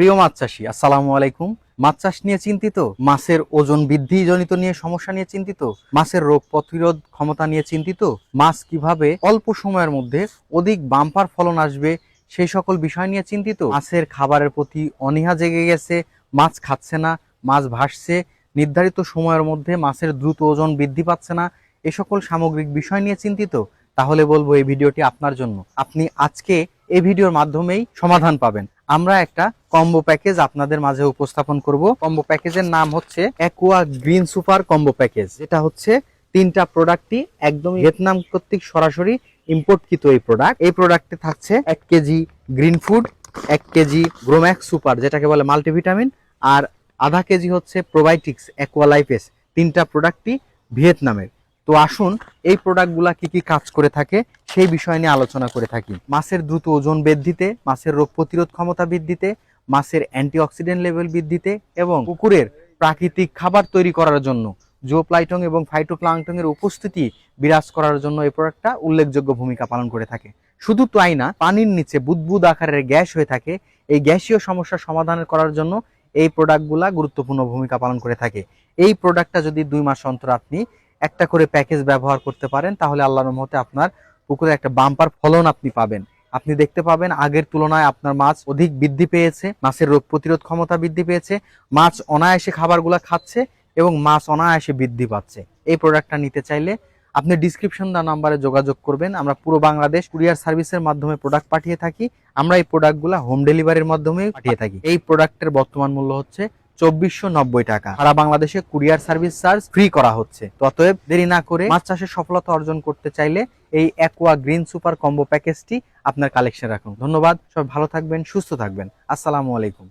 প্রিয় মাছ চাষি, আসসালামু আলাইকুম। মাছ চাষ নিয়ে চিন্তিত, মাছের ওজন বৃদ্ধি জনিত নিয়ে সমস্যা নিয়ে চিন্তিত, মাছের রোগ প্রতিরোধ ক্ষমতা নিয়ে চিন্তিত, মাছ কীভাবে অল্প সময়ের মধ্যে অধিক বাম্পার ফলন আসবে সেই সকল বিষয় নিয়ে চিন্তিত। মাছের খাবারের প্রতি অনীহা জেগে গেছে, মাছ খাচ্ছে না, মাছ ভাসছে, নির্ধারিত সময়ের মধ্যে মাছের দ্রুত ওজন বৃদ্ধি পাচ্ছে না, এ সকল সামগ্রিক বিষয় নিয়ে চিন্তিত। তাহলে বলব এই ভিডিওটি আপনার জন্য। আপনি আজকে এই ভিডিওর মাধ্যমেই সমাধান পাবেন। আমরা একটা কম্বো প্যাকেজ আপনাদের মাঝে উপস্থাপন করব। কম্বো প্যাকেজের নাম হচ্ছে aqua green super combo package এটা হচ্ছে তিনটা প্রোডাক্টই একদম ভিয়েতনাম কর্তৃক সরাসরি ইম্পোর্টকৃত এই প্রোডাক্ট এই প্রোডাক্টে থাকছে এক কেজি গ্রিন ফুড এক কেজি গ্রোম্যাক্স সুপার যেটাকে বলে মাল্টিভিটামিন আর আধা কেজি হচ্ছে প্রোবায়োটিক্স অ্যাকুয়ালাইফেস তিনটা প্রোডাক্টই ভিয়েতনামের। তো আসুন এই প্রোডাক্টগুলা কি কি কাজ করে থাকে সেই বিষয় নিয়ে আলোচনা করে থাকি। মাছের দ্রুত ওজন বৃদ্ধিতে, মাছের রোগ প্রতিরোধ ক্ষমতা বৃদ্ধিতে মাছের অ্যান্টিঅক্সিডেন্ট লেভেল বৃদ্ধিতে এবং পুকুরের প্রাকৃতিক খাবার তৈরি করার জন্য জোপ্লাইটং এবং ফাইটোপ্লাঙ্কটং এর উপস্থিতি বিরাজ করার জন্য এই প্রোডাক্টটা উল্লেখযোগ্য ভূমিকা পালন করে থাকে। শুধু তাই না, পানির নিচে বুদবুদ আকারের গ্যাস হয়ে থাকে। এই গ্যাসীয় সমস্যা সমাধান করার জন্য এই প্রোডাক্টগুলা গুরুত্বপূর্ণ ভূমিকা পালন করে থাকে। এই প্রোডাক্টটা যদি দুই মাস অন্তর আপনি একটা করে প্যাকেজ ব্যবহার করতে পারেন, তাহলে আল্লাহর রহমতে আপনার পুকুরে একটা বাম্পার ফলন আপনি পাবেন। আপনি দেখতে পাবেন আগের তুলনায় আপনার মাছ অধিক বৃদ্ধি পেয়েছে, মাছের রোগ প্রতিরোধ ক্ষমতা বৃদ্ধি পেয়েছে, মাছ অনায়াসে খাবারগুলো খাচ্ছে এবং মাছ অনায়াসে বৃদ্ধি পাচ্ছে। এই প্রোডাক্টটা নিতে চাইলে আপনি ডিসক্রিপশন দেওয়া নাম্বারে যোগাযোগ করবেন, আমরা পুরো বাংলাদেশ কুরিয়ার সার্ভিসের মাধ্যমে প্রোডাক্ট পাঠিয়ে থাকি, আমরা এই প্রোডাক্টগুলো হোম ডেলিভারির মাধ্যমে পাঠিয়ে থাকি। এই প্রোডাক্টের বর্তমান মূল্য হচ্ছে চব্বিশশো টাকা। সারা বাংলাদেশে কুরিয়ার সার্ভিস চার্জ ফ্রি করা হচ্ছে। ততএব দেরি না করে মাছ চাষের সফলতা অর্জন করতে চাইলে এই অ্যাকোয়া গ্রিন সুপার কম্বো প্যাকেজটি আপনার কালেকশন রাখুন। ধন্যবাদ সব ভালো থাকবেন, সুস্থ থাকবেন। আসসালামু আলাইকুম।